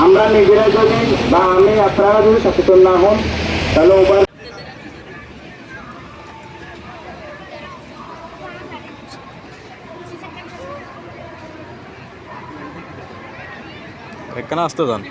আমরা নিজেরা যদি বা আমি আপনারা যদি সচেতন না হন তাহলে ఎక్కన వస్తుంది అని